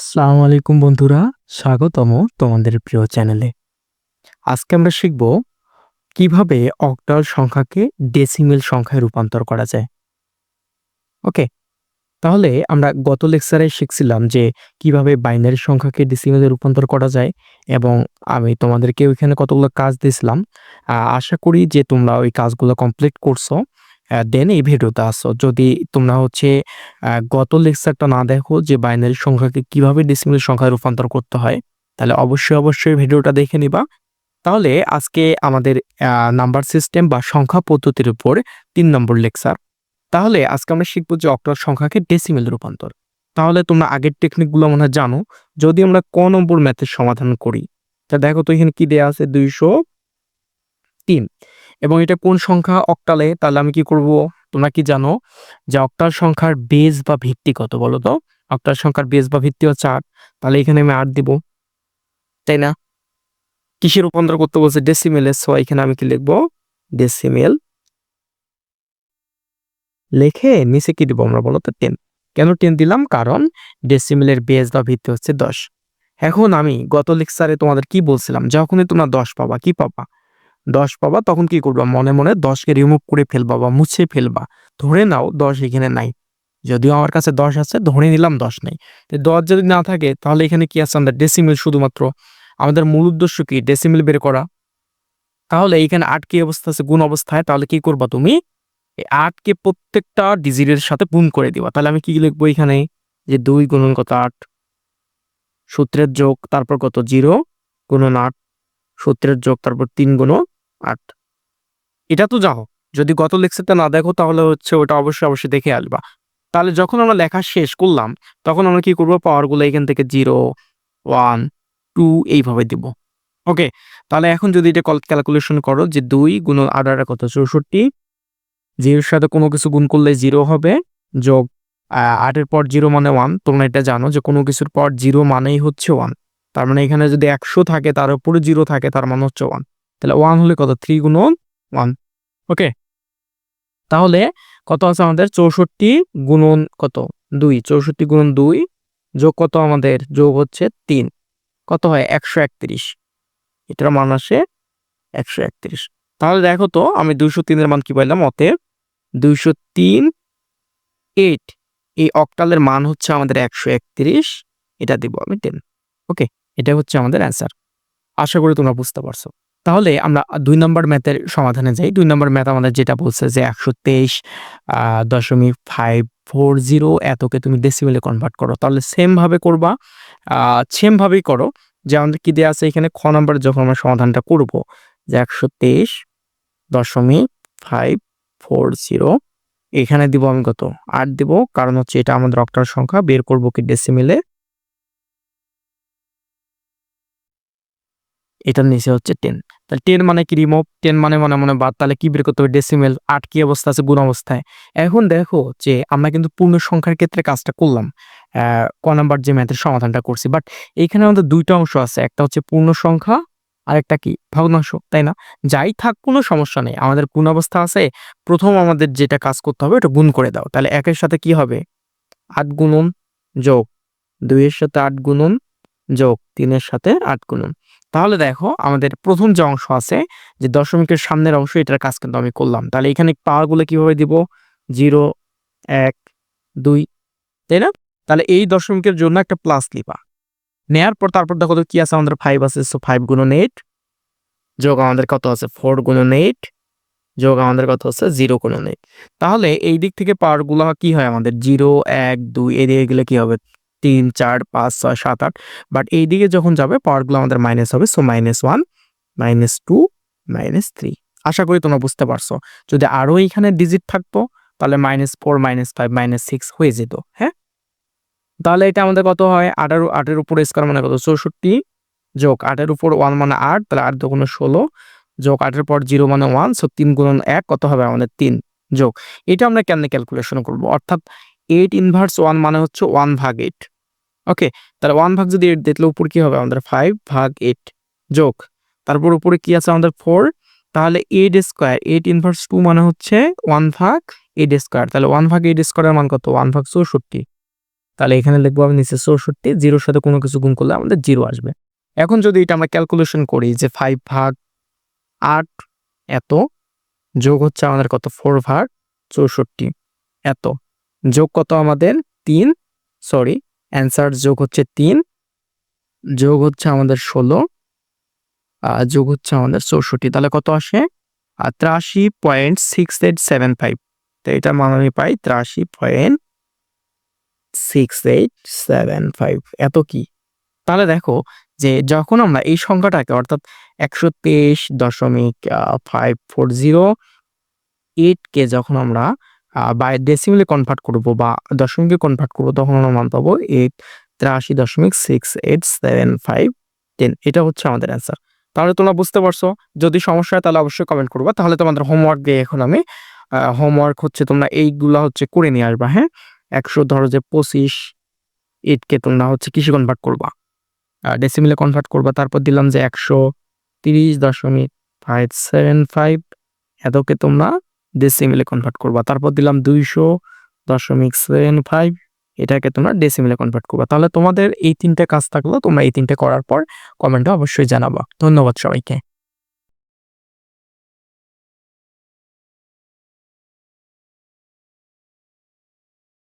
আসসালামু আলাইকুম বন্ধুরা, স্বাগতম তোমাদের প্রিয় চ্যানেলে। আজকে আমরা শিখব কীভাবে অক্টাল সংখ্যাকে ডেসিমেল সংখ্যায় রূপান্তর করা যায়। ওকে, তাহলে আমরা গত লেকচারে শিখছিলাম যে কীভাবে বাইনারি সংখ্যাকে ডেসিমেলে রূপান্তর করা যায় এবং আমি তোমাদেরকে ওইখানে কতগুলো কাজ দিয়েছিলাম। আশা করি যে তোমরা ওই কাজগুলো কমপ্লিট করছ। দেন এই ভিডিওতে আসো। যদি তোমরা হচ্ছে গত লেকচারটা না দেখো যে বাইনারি সংখ্যাকে কীভাবে ডেসিমেল সংখ্যায় রূপান্তর করতে হয়, তাহলে অবশ্যই অবশ্যই ভিডিওটা দেখে নিবা। তাহলে আজকে আমাদের নাম্বার সিস্টেম বা সংখ্যা পদ্ধতির উপর তিন নম্বর লেকচার। তাহলে আজকে আমরা শিখব যে অক্টাল সংখ্যাকে ডেসিমেল রূপান্তর। তাহলে তোমরা আগের টেকনিকগুলো মনে হয় জানো, যদি আমরা ক নম্বর ম্যাথের সমাধান করি, তা দেখো তো এখানে কি দেয়া আছে? দুইশো তিন। এবং এটা কোন সংখ্যা? অক্টালে। তাহলে আমি কি করব? তোমরা কি জানো যে অক্টাল সংখ্যার বেজ বা ভিত্তি কত বলো তো? অক্টাল সংখ্যার বেজ বা ভিত্তি হচ্ছে আট। তাহলে এখানে আমি আট দিব। তাই না? কিসে রূপান্তর করতে বলছে? ডেসিমেলে সো এখানে আমি কি লিখব? ডেসিমেল লিখে নিচে কি দিব আমরা বলো তো? টেন কেন টেন দিলাম? কারণ ডেসিমেলের বেজ বা ভিত্তি হচ্ছে দশ। এখন আমি গত লেকচারে তোমাদের কি বলছিলাম? যখনই তোমরা দশ পাবা, কি পাবা? দশ পাবা, তখন কি করবা? মনে মনে দশকে রিমুভ করে ফেলবা বা মুছে ফেলবা। ধরে নাও দশ এখানে নাই। যদিও আমার কাছে দশ আছে, ধরে নিলাম দশ নেই। দশ যদি না থাকে, তাহলে এখানে কি আছে? আমাদের ডেসিমেল শুধুমাত্র, আমাদের মূল উদ্দেশ্য কি? ডেসিমেল বের করা। তাহলে এখানে আট কি অবস্থা আছে? গুণ অবস্থায়, তাহলে কি করবা তুমি? আটকে প্রত্যেকটা ডিজিটের সাথে গুণ করে দিবা। তাহলে আমি কি লিখব এখানে? যে দুই গুণন কত আট? সূত্রের যোগ, তারপর কত জিরো? গুণন আট। সূত্রের যোগ, তারপর তিন গুণ আট। এটা তো যাও যদি গত লেকচারটা না দেখো তাহলে হচ্ছে ওটা অবশ্যই অবশ্যই দেখে আসবা। তাহলে যখন আমরা লেখা শেষ করলাম, তখন আমরা কি করব? পাওয়ারগুলো এখান থেকে জিরো ওয়ান টু এইভাবে দিব। ওকে তাহলে এখন যদি এটা ক্যালকুলেশন করো যে দুই গুণ আট কত? চৌষট্টি। জিরোর সাথে কোনো কিছু গুণ করলে জিরো হবে, যোগ আটের পর জিরো মানে ওয়ান তোমরা এটা জানো যে কোনো কিছুর পর জিরো মানেই হচ্ছে ওয়ান তার মানে এখানে যদি একশো থাকে, তার উপরে জিরো থাকে, তার মানে হচ্ছে ওয়ান তাহলে ওয়ান হলে কত? থ্রি গুণন ওয়ান ওকে তাহলে কত আছে আমাদের? চৌষট্টি গুণন কত? দুই। চৌষট্টি গুণন দুই যোগ কত আমাদের? যোগ হচ্ছে তিন। কত হয়? একশো একত্রিশ। এটার মান আসে একশো একত্রিশ। তাহলে দেখো তো, আমি দুইশো তিনের মান কি পাইলাম? অতএব দুইশো তিন এইট এই অক্টালের মান হচ্ছে আমাদের একশো একত্রিশ। এটা দিব আমি টেন ওকে এটা হচ্ছে আমাদের অ্যান্সার আশা করি তোমরা বুঝতে পারছ। তাহলে আমরা দুই নম্বর ম্যাথের সমাধানে যাই। দুই নম্বর ম্যাথ আমাদের যেটা বলছে যে একশো তেইশ দশমিক ফাইভ ফোর জিরো এতকে তুমি ডেসিমেলে কনভার্ট করো। তাহলে সেমভাবে করবা সেমভাবেই করো। যে আমাদের কি দেওয়া আছে এখানে, খ নম্বরে যখন আমরা সমাধানটা করব, যে একশো তেইশ দশমিক ফাইভ ফোর জিরো, এখানে দিব আমি কত? আট দিব, কারণ হচ্ছে এটা আমাদের অক্টাল সংখ্যা, বের করব কি ডেসিমেলে এটার নিচে হচ্ছে টেন তাহলে টেন মানে কি রিমুভ টেন মানে মনে মনে বাদ। তাহলে কি বের করতে হবে? ডেসিমেল আট কি অবস্থা আছে? গুণ অবস্থায়। এখন দেখো যে আমরা কিন্তু পূর্ণ সংখ্যার ক্ষেত্রে কাজটা করলাম। ক নাম্বার যে ম্যাথের সমাধানটা করছি। বাট এইখানে আমাদের দুইটা অংশ আছে। একটা হচ্ছে পূর্ণ সংখ্যা আর একটা কি? ভগ্নাংশ, তাই না? যাই থাক, কোনো সমস্যা নেই। আমাদের গুণ অবস্থা আছে। প্রথম আমাদের যেটা কাজ করতে হবে, ওটা গুণ করে দাও। তাহলে একের সাথে কি হবে? আট গুণন যোগ। দুইয়ের সাথে আট গুণন যোগ। তিনের সাথে আট গুণন। তাহলে দেখো আমাদের প্রথম যে অংশ আছে, যে দশমিকের সামনের অংশ, এটার কাজ কিন্তু আমি করলাম। তাহলে এখানে পাওয়ারগুলো কীভাবে দিব? জিরো, এক, দুই, তাই না? তাহলে এই দশমিকের জন্য একটা প্লাস লিবা নেয়ার পর তারপর দেখো তো কি আছে? আমাদের ফাইভ আছে সো ফাইভ গুণন এইট যোগ আমাদের কত আছে? ফোর গুণন এইট যোগ আমাদের কত আছে? জিরো গুণন এইট তাহলে এই দিক থেকে পাওয়ারগুলো কি হয় আমাদের? জিরো, এক, দুই, এই দিকে গেলে কি হবে? তিন, চার, পাঁচ, ছয়, সাত, আট। বাট এই দিকে যখন যাবে পাওয়ারগুলো আমাদের মাইনাস হবে so minus one minus two minus three আশা করি তোমরা বুঝতে পারছ। যদি আরও এখানে ডিজিট থাকতো, তাহলে minus four minus five minus six হয়ে যেত হ্যাঁ? তাহলে এটা আমাদের কত হয়? আটের আটের উপর স্কোয়ার মানে কত? চৌষট্টি যোগ আটের উপর ওয়ান মানে আট, তাহলে আট দুগুণ ষোলো যোগ আটের পর জিরো মানে ওয়ান সো তিন গুণন এক, কত হবে আমাদের তিন যোগ। এটা আমরা কেমনে ক্যালকুলেশন করব? অর্থাৎ এইট ইনভার্স ওয়ান মানে হচ্ছে ওয়ান ভাগ এইট ওকে তাহলে ওয়ান ভাগ যদি এইট দেখলে উপর কি হবে? আমাদের ফাইভ ভাগ এইট যোগ। তারপর উপরে কি আছে? আমাদের ফোর তাহলে eight square eight inverse two মানে হচ্ছে ওয়ান ভাগ এইট স্কোয়ার তাহলে ওয়ান ভাগ এইট স্কোয়ারের মান কত? ওয়ান ভাগ চৌষট্টি। তাহলে এখানে লিখব আমি নিচে চৌষট্টি জিরোর সাথে কোনো কিছু গুণ করলে আমাদের জিরো আসবে। এখন যদি এটা আমরা ক্যালকুলেশন করি যে ফাইভ ভাগ আট এত, যোগ হচ্ছে আমাদের কত? ফোর ভাগ চৌষট্টি। এত। যোগ কত আমাদের? তিন। সরি অ্যান্সার যোগ হচ্ছে তিন, যোগ হচ্ছে আমাদের ষোলো, আর যোগ হচ্ছে আমাদের চৌষট্টি। তাহলে কত আসে? আর ত্রাশি point six eight seven five তো এটা মান আমি পাই ত্রাশি point six eight seven five এত কি? তাহলে দেখো যে যখন আমরা এই সংখ্যাটাকে অর্থাৎ একশো তেইশ দশমিক ফাইভ ফোর জিরো এইটকে যখন আমরা বাই ডেসিমেলে কনভার্ট করব বা দশমিকে কনভার্ট করব, তখন আমরা মান পাবো এইট তিরাশি দশমিক six eight seven five ten এটা হচ্ছে আমাদের অ্যান্সার তাহলে তোমরা বুঝতে পারছ, যদি সমস্যা হয় তাহলে অবশ্যই কমেন্ট করবা। তাহলে তোমাদের হোমওয়ার্ক দিয়ে এখন আমি হোমওয়ার্ক হচ্ছে তোমরা এইগুলা হচ্ছে করে নিয়ে আসবা হ্যাঁ? একশো ধরো যে পঁচিশ এইটকে তোমরা হচ্ছে কিসে কনভার্ট করবা? ডেসিমিলে কনভার্ট করবা, তারপর দিলাম যে একশো তিরিশ দশমিক ফাইভ সেভেন ফাইভ এতকে তোমরা ডেসিমিলে কনভার্ট করবা। তারপর দিলাম দুইশো দশমিক সেভেন ফাইভ এটাকে তোমরা ডেসিমিলে কনভার্ট করবা। তাহলে তোমাদের এই তিনটে কাজ থাকল, তোমরা এই তিনটে করার পর কমেন্টে অবশ্যই জানাবা। ধন্যবাদ সবাইকে।